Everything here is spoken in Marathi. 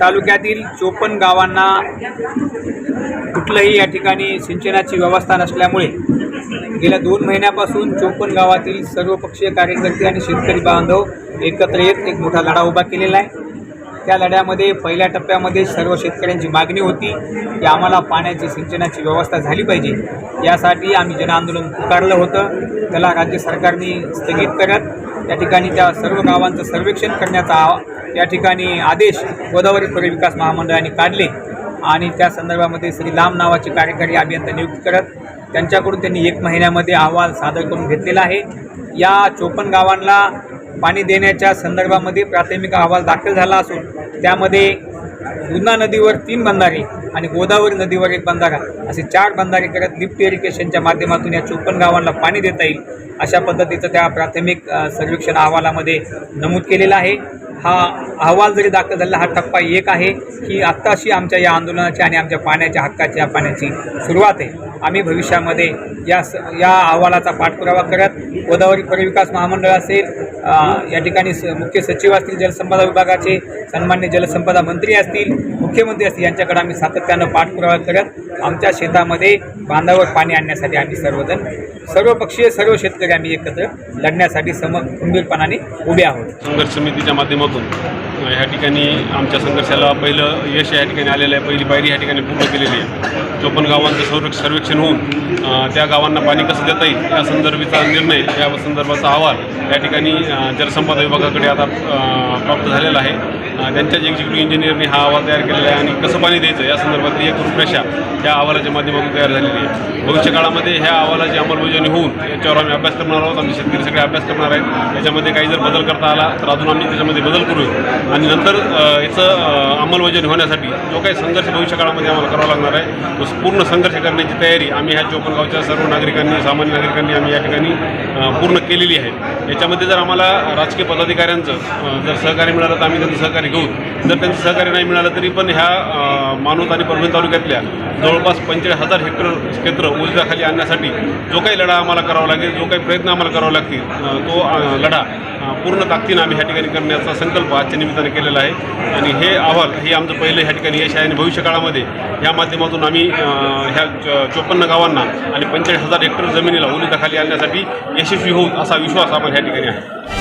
तालुक्यातील चोपन्न गावांना कुठलंही या ठिकाणी सिंचनाची व्यवस्था नसल्यामुळे गेल्या दोन महिन्यापासून चोपन्न गावातील सर्वपक्षीय कार्यकर्ते आणि शेतकरी बांधव एकत्र येत एक मोठा लढा उभा केलेला आहे. त्या लढ्यामध्ये पहिल्या टप्प्यामध्ये सर्व शेतकऱ्यांची मागणी होती की आम्हाला पाण्याची सिंचनाची व्यवस्था झाली पाहिजे. यासाठी आम्ही जनआंदोलन पुकारलं होतं. त्याला राज्य सरकारने स्थगित करत या ठिकाणी त्या सर्व गावांचं सर्वेक्षण करण्याचा या ठिकाणी आदेश गोदावरी खोरे विकास महामंडळाने काढले आणि त्या संदर्भामध्ये श्री लांब नावाचे कार्यकारी अभियंता नियुक्त करत त्यांच्याकडून त्यांनी एक महिन्यामध्ये अहवाल सादर करून घेतलेला आहे. या चोपन्न गावांना पाणी देण्याच्या संदर्भामध्ये प्राथमिक अहवाल दाखल झाला असून त्यामध्ये जुना नदीवर तीन बंधारे आणि गोदावरी नदीवर एक बंधारा असे चार बंधारे करत लिफ्ट इरिगेशनच्या माध्यमातून या चोपन्न गावांना पाणी देता येईल अशा पद्धतीचं त्या प्राथमिक सर्वेक्षण अहवालामध्ये नमूद केलेलं आहे. हा अहवाल जरी दाखल झालेला हा टप्पा एक आहे की आत्ताशी आमच्या या आंदोलनाची आणि आमच्या पाण्याच्या हक्काच्या पाण्याची सुरुवात आहे. आम्ही भविष्यामध्ये या स या अहवालाचा पाठपुरावा करत गोदावरी परिविकास महामंडळ असेल या ठिकाणी स मुख्य सचिव असतील जलसंपदा विभागाचे सन्मान्य जलसंपदा मंत्री असतील मुख्यमंत्री असतील यांच्याकडे आम्ही सातत्यानं पाठपुरावा करत आमच्या शेतामध्ये बांधावर पाणी आणण्यासाठी आम्ही सर्वजण सर्वपक्षीय सर्व शेतकरी आम्ही एकत्र लढण्यासाठी सम खंबीरपणाने उभे आहोत. संघर्ष समितीच्या माध्यमातून ह्या ठिकाणी आमच्या संघर्षाला पहिलं यश या ठिकाणी आलेलं आहे पहिली पायरी ह्या ठिकाणी पूर्ण केलेली आहे. चोपन्न गावांचं सर्व सर्वेक्षण होऊन त्या गावांना पाणी कसं देता येईल या संदर्भाचा निर्णय या संदर्भाचा अहवाल या ठिकाणी जलसंपदा विभागाकडे आता प्राप्त झालेला आहे. त्यांच्याच एक्झिक्युटिव्ह इंजिनियरने हा अहवाल तयार केलेला आहे आणि कसं पाणी द्यायचं या संदर्भातली एक रूपरेषा या अहवालाच्या माध्यमातून तयार झालेली आहे. भविष्य काळामध्ये ह्या अहवालाची अंमलबजावणी होऊन याच्यावर आम्ही अभ्यास करणार आहोत. आम्ही शेतकरी सगळे अभ्यास करणार आहेत. याच्यामध्ये काही जर बदल करता आला तर अजून आम्ही त्याच्यामध्ये बदल करू आणि नंतर याचं अंमलबजावणी होण्यासाठी जो काही संघर्ष भविष्य काळामध्ये आम्हाला करावा लागणार आहे तो पूर्ण संघर्ष करण्याची तयारी आम्ही ह्या चोपनगावच्या सर्व नागरिकांनी सामान्य नागरिकांनी आम्ही या ठिकाणी पूर्ण केलेली आहे. याच्यामध्ये जर आम्हाला राजकीय पदाधिकाऱ्यांचं जर सहकार्य मिळालं तर आम्ही त्यांचं सहकार्य घेऊ. जर त्यांचं सहकार्य नाही मिळालं तरी पण ह्या अ, मानवत आणि परभणी तालुक्यातल्या जवळ जवळपास पंचेचाळीस हजार हेक्टर क्षेत्र उजव्याखाली आणण्यासाठी जो काही लढा आम्हाला करावा लागेल जो काही प्रयत्न आम्हाला करावा लागतील तो लढा पूर्ण ताकदीनं आम्ही ह्या ठिकाणी करण्याचा संकल्प आजच्या निमित्ताने केलेला आहे. आणि हे अहवाल हे आमचं पहिलं ह्या ठिकाणी यश आहे. आणि भविष्य काळामध्ये या माध्यमातून आम्ही ह्या चोपन्न गावांना आणि पंचेचाळीस हजार हेक्टर जमिनीला ओलिताखाली आणण्यासाठी यशस्वी होऊ असा विश्वास आम्हाला ह्या ठिकाणी आहे.